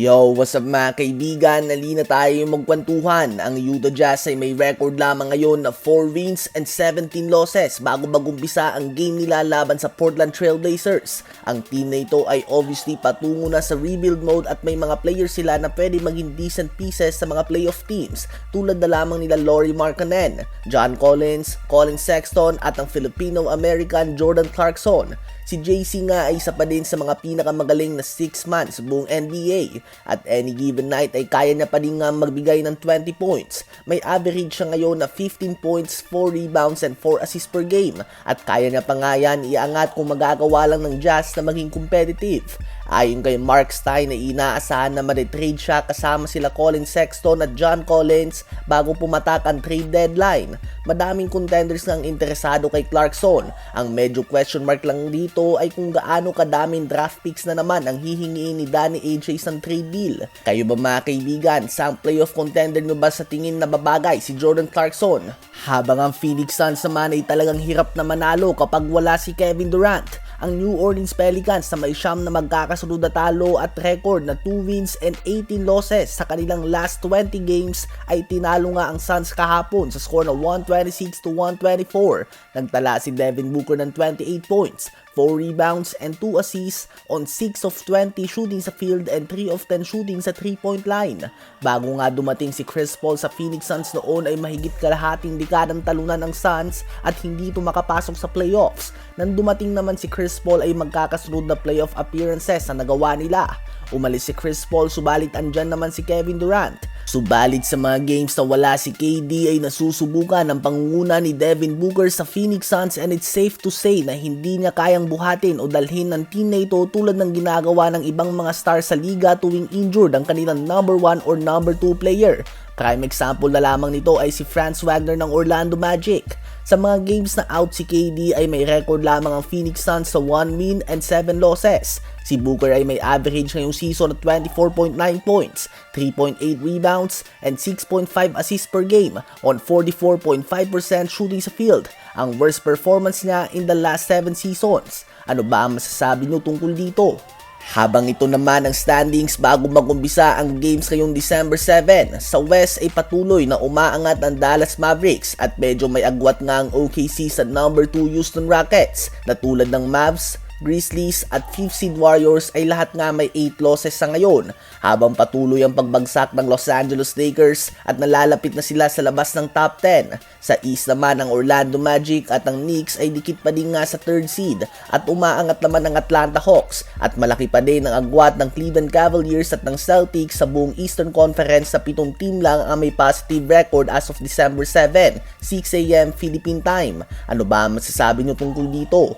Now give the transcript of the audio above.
Yo, what's up mga kaibigan? Nalina tayo yung magkwentuhan. Ang Utah Jazz ay may record lamang ngayon na 4 wins and 17 losses bago magumpisa ang game nila laban sa Portland Trail Blazers. Ang team na ito ay obviously patungo na sa rebuild mode at may mga players sila na pwede maging decent pieces sa mga playoff teams tulad na lamang nila Laurie Markkanen, John Collins, Colin Sexton at ang Filipino-American Jordan Clarkson. Si JC nga ay isa pa din sa mga pinakamagaling na 6 man sa buong NBA at any given night ay kaya niya pa din nga magbigay ng 20 points. May average siya ngayon na 15 points, 4 rebounds and 4 assists per game at kaya niya pa nga yan iangat kung magagawa lang ng Jazz na maging competitive. Ayon kay Mark Stein na inaasahan na ma-trade siya kasama sila Colin Sexton at John Collins bago pumatak ang trade deadline. Madaming contenders nang interesado kay Clarkson. Ang medyo question mark lang dito ay kung gaano kadaming draft picks na naman ang hihingiin ni Danny AJ sa trade deal. Kayo ba mga kaibigan, sa playoff contender nyo ba sa tingin na babagay si Jordan Clarkson? Habang ang Phoenix Suns naman ay talagang hirap na manalo kapag wala si Kevin Durant ang New Orleans Pelicans na may siyam na magkakasunod na talo at record na 2 wins and 18 losses sa kanilang last 20 games ay tinalo nga ang Suns kahapon sa score na 126 to 124. Nagtala si Devin Booker ng 28 points, 4 rebounds and 2 assists on 6 of 20 shooting sa field and 3 of 10 shooting sa 3-point line. Bago nga dumating si Chris Paul sa Phoenix Suns noon ay mahigit kalahating dekadang talunan ng Suns at hindi ito makapasok sa playoffs. Nang dumating naman si Chris Paul ay magkakasunod na playoff appearances na nagawa nila. Umalis si Chris Paul subalit andyan naman si Kevin Durant. Subalit sa mga games na wala si KD ay nasusubukan ang pangunguna ni Devin Booker sa Phoenix Suns and it's safe to say na hindi niya kayang buhatin o dalhin ng team na ito tulad ng ginagawa ng ibang mga stars sa liga tuwing injured ang kanilang number 1 or number 2 player. Prime example na lamang nito ay si Franz Wagner ng Orlando Magic. Sa mga games na out si KD ay may record lamang ang Phoenix Suns sa 1 win and 7 losses. Si Booker ay may average ngayong season na 24.9 points, 3.8 rebounds, and 6.5 assists per game on 44.5% shooting sa field. Ang worst performance niya in the last 7 seasons. Ano ba ang masasabi niyo tungkol dito? Habang ito naman ang standings bago magumpisa ang games ngayong December 7, sa West ay patuloy na umaangat ang Dallas Mavericks at medyo may agwat nga ang OKC sa number 2 Houston Rockets na tulad ng Mavs, Grizzlies at 5th seed Warriors ay lahat nga may 8 losses sa ngayon habang patuloy ang pagbagsak ng Los Angeles Lakers at nalalapit na sila sa labas ng top 10. Sa East naman ang Orlando Magic at ang Knicks ay dikit pa din nga sa 3rd seed at umaangat naman ang Atlanta Hawks at malaki pa din ang agwat ng Cleveland Cavaliers at ng Celtics sa buong Eastern Conference sa pitong team lang ang may positive record as of December 7, 6am Philippine time. Ano ba masasabi nyo tungkol dito?